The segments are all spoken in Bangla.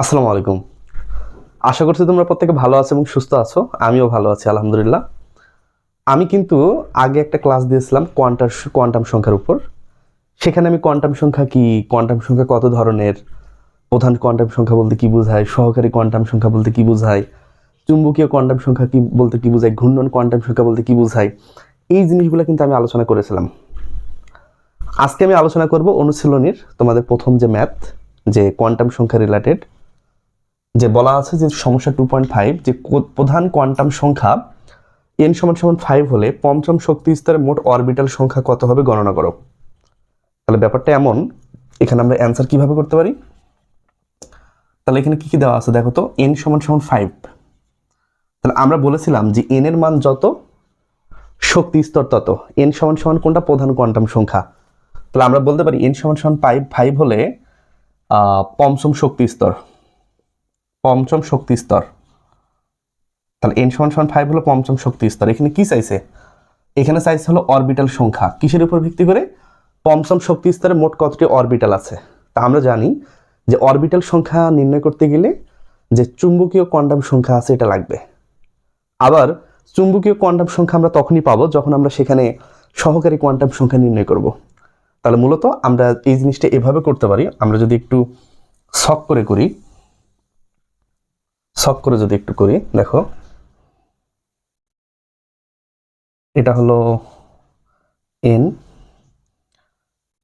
আসসালামু আলাইকুম। আশা করছি তোমরা প্রত্যেকে ভালো আছো এবং সুস্থ আছো। আমিও ভালো আছি, আলহামদুলিল্লাহ। আমি কিন্তু আগে একটা ক্লাস দিয়েছিলাম কোয়ান্টাম কোয়ান্টাম সংখ্যার উপর। সেখানে আমি কোয়ান্টাম সংখ্যা কি, কোয়ান্টাম সংখ্যা কত ধরনের, প্রধান কোয়ান্টাম সংখ্যা বলতে কি বোঝায়, সহকারী কোয়ান্টাম সংখ্যা বলতে কি বোঝায়, চুম্বকীয় কোয়ান্টাম সংখ্যা কি বলতে কি বোঝায়, ঘূর্ণন কোয়ান্টাম সংখ্যা বলতে কি বোঝায়, এই জিনিসগুলো কিন্তু আমি আলোচনা করেছিলাম। আজকে আমি আলোচনা করব অনুশীলনীর তোমাদের প্রথম যে ম্যাথ যে কোয়ান্টাম সংখ্যা রিলেটেড যে বলা আছে যে সমস্যা টু পয়েন্ট ফাইভ যে প্রধান কোয়ান্টাম সংখ্যা এন সমান সমান ফাইভ হলে পঞ্চম শক্তি স্তরে মোট অরবিটাল সংখ্যা কত হবে গণনা করো। তাহলে ব্যাপারটা এমন, এখানে আমরা অ্যান্সার কীভাবে করতে পারি? তাহলে এখানে কি কি দেওয়া আছে দেখো তো এন সমান সমান ফাইভ তাহলে আমরা বলেছিলাম যে এন এর মান যত, শক্তি স্তর তত। এন সমান সমান কোনটা? প্রধান কোয়ান্টাম সংখ্যা। তাহলে আমরা বলতে পারি এন সমান সমান ফাইভ ফাইভ হলে পঞ্চম শক্তি স্তর। পঞ্চম শক্তি স্তর। তাহলে এন সমান সমান ফাইভ হলো পঞ্চম শক্তি স্তর। এখানে কি চাইছে? এখানে চাইছে হলো অরবিটাল সংখ্যা। কিসের উপর ভিত্তি করে? পঞ্চম শক্তি স্তরে মোট কতটি অরবিটাল আছে? তা আমরা জানি যে অরবিটাল সংখ্যা নির্ণয় করতে গেলে যে চুম্বকীয় কোয়ান্টাম সংখ্যা আছে এটা লাগবে। আবার চুম্বকীয় কোয়ান্টাম সংখ্যা আমরা তখনই পাবো যখন আমরা সেখানে সহকারী কোয়ান্টাম সংখ্যা নির্ণয় করব। তাহলে মূলত আমরা এই জিনিসটা এভাবে করতে পারি। আমরা যদি একটু শখ করে করি শখ করে যদি একটু করি, দেখো। এটা হলো এন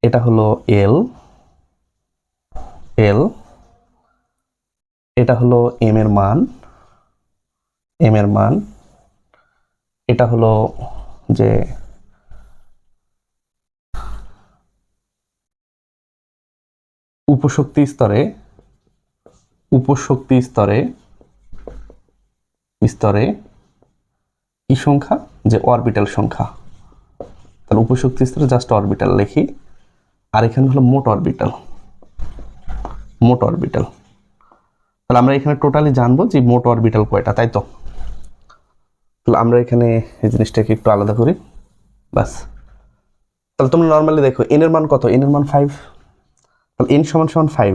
এটা হলো এল এল এটা হলো এম এর মান এম এর মান, এটা হলো যে উপশক্তি স্তরে উপশক্তি স্তরে স্তরে কি সংখ্যা যে অরবিটাল সংখ্যা। তাহলে উপশক্তি স্তরে জাস্ট অরবিটাল লিখি। আর এখানে হলো মোট অরবিটাল মোট অরবিটাল তাহলে আমরা এখানে টোটালি জানব যে মোট অরবিটাল কয়টা, তাই তো? তাহলে আমরা এখানে এই জিনিসটাকে একটু আলাদা করি। বাস তাহলে তোমরা নর্মালি দেখো এন এর মান কত? এন এর মান ফাইভ তাহলে এন সমান সমান ফাইভ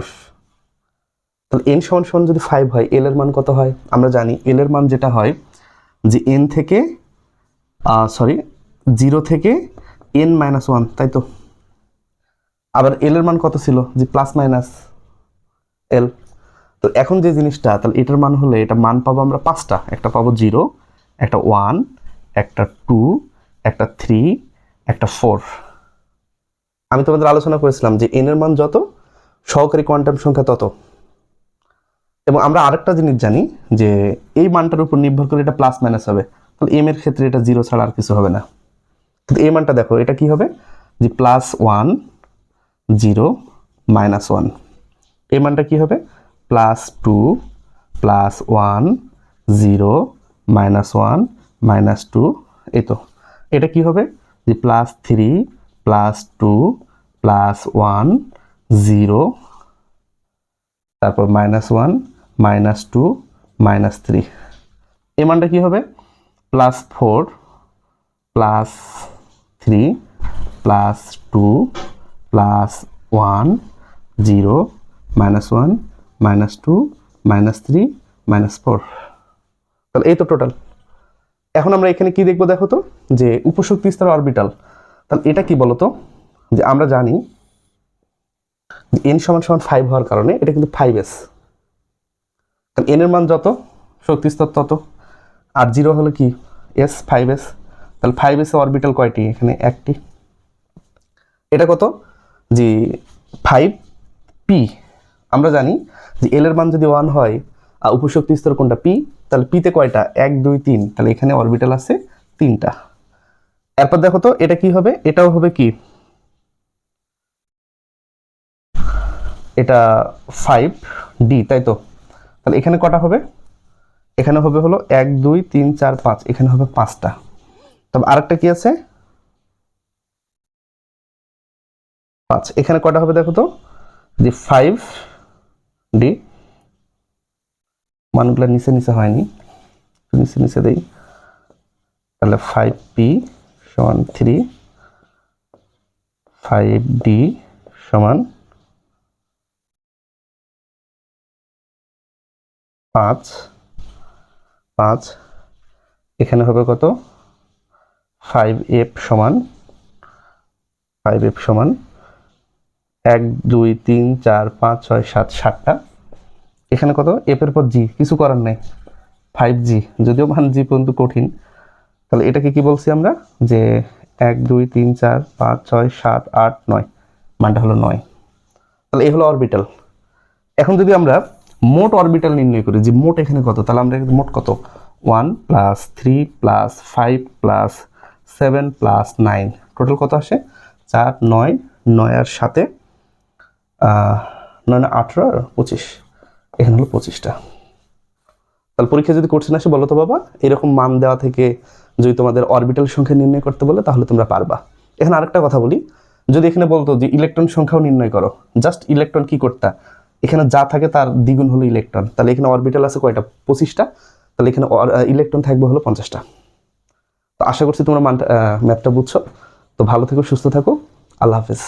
তাহলে এন সমান সমান যদি ফাইভ হয় এল এর মান কত হয়? আমরা জানি এল এর মান যেটা হয় যে এন থেকে সরি জিরো থেকে এন মাইনাস ওয়ান তাই তো? আবার এল এর মান কত ছিল? যে প্লাস মাইনাস এল তো এখন যে জিনিসটা, তাহলে এটার মান হলে এটা মান পাবো আমরা পাঁচটা। একটা পাবো জিরো একটা ওয়ান একটা টু একটা থ্রি একটা ফোর আমি তোমাদের আলোচনা করেছিলাম যে এন এর মান যত, সহকারী কোয়ান্টাম সংখ্যা তত। এবং আমরা আরেকটা জিনিস জানি যে এই মানটার উপর নির্ভর করে এটা প্লাস মাইনাস হবে। তাহলে এম এর ক্ষেত্রে এটা জিরো ছাড়া আর কিছু হবে না। কিন্তু এই মানটা দেখো, এটা কি হবে? যে plus one zero minus one এই মানটা কি হবে? Plus two plus one zero minus one minus two এই তো। এটা কি হবে? যে plus three plus two plus one zero তারপর minus one minus two, minus three. এই মানটা কী হবে? Plus four, plus three, plus two, plus one, zero, minus one, minus two, minus three, minus four. তাহলে এই তো টোটাল। এখন আমরা এখানে কি দেখব দেখো তো? যে উপশক্তি স্তর অরবিটাল। তাহলে এটা কি বলতো? যে আমরা জানি যে এন সমান সমান ফাইভ হওয়ার কারণে এটা কিন্তু ফাইভ এস এন এর মান যত, শক্তি স্তর তত। আর জিরো হলো কি? এস ফাইভ এস তাহলে ফাইভ এস অরবিটাল কয়টি? এখানে একটি। এটা কত? যে ফাইভ পি আমরা জানি যে এল এর মান যদি ওয়ান হয়, আর উপশক্তি স্তর কোনটা? পি তাহলে পিতে কয়টা? এক, দুই, তিন। তাহলে এখানে অরবিটাল আছে তিনটা। এরপর দেখো তো, এটা কি হবে? এটাও হবে কি? এটা ফাইভ ডি তাই তো? তাহলে এখানে কটা হবে? এখানে হবে হলো এক, দুই, তিন, চার, পাঁচ। এখানে হবে পাঁচটা। তবে আরেকটা কি আছে? পাঁচ। এখানে কটা হবে দেখো তো? যে ফাইভ ডি মানগুলো নিচে নিচে হয়নি। নিচে নিচে দেই। তাহলে ফাইভ পি সমান থ্রি ফাইভ ডি সমান পাঁচ পাঁচ, এখানে হবে কত? ফাইভ এফ সমান ফাইভ এফ সমান এক, দুই, তিন, চার, পাঁচ, ছয়, সাত, সাতটা। এখানে কত? এফের পর জি কিছু করার নেই। ফাইভ জি যদিও মান জি পর্যন্ত কঠিন। তাহলে এটাকে কি বলছি আমরা? যে এক, দুই, তিন, চার, পাঁচ, ছয়, সাত, আট, নয়। মানটা হলো নয়। তাহলে এই হলো অরবিটাল এখন যদি আমরা মোট অরবিটাল নির্ণয় করি যে মোট এখানে কত? তাহলে আমরা মোট কত? One plus three plus five plus seven plus nine total কত আসে? চার, নয় নয় আর সাথে নয় না আঠেরো আর পঁচিশ। এখানে হলো পঁচিশটা। তাহলে পরীক্ষা যদি করছে না সে বলো তো বাবা, এরকম মান দেওয়া থেকে যদি তোমাদের অরবিটাল সংখ্যা নির্ণয় করতে বলে, তাহলে তোমরা পারবা। এখানে আরেকটা কথা বলি। যদি এখানে বলতো যে ইলেকট্রন সংখ্যাও নির্ণয় করো জাস্ট ইলেকট্রন কি করতা? এখানে যা থাকে তার দ্বিগুণ হলো ইলেকট্রন তাহলে এখানে অরবিটাল আছে কয়টা? পঁচিশটা। তাহলে এখানে ইলেকট্রন থাকবে হলো পঞ্চাশটা। তো আশা করছি তোমরা মানটা ম্যাপটা বুঝছ। তো ভালো থেকো, সুস্থ থাকো। আল্লাহ হাফিজ।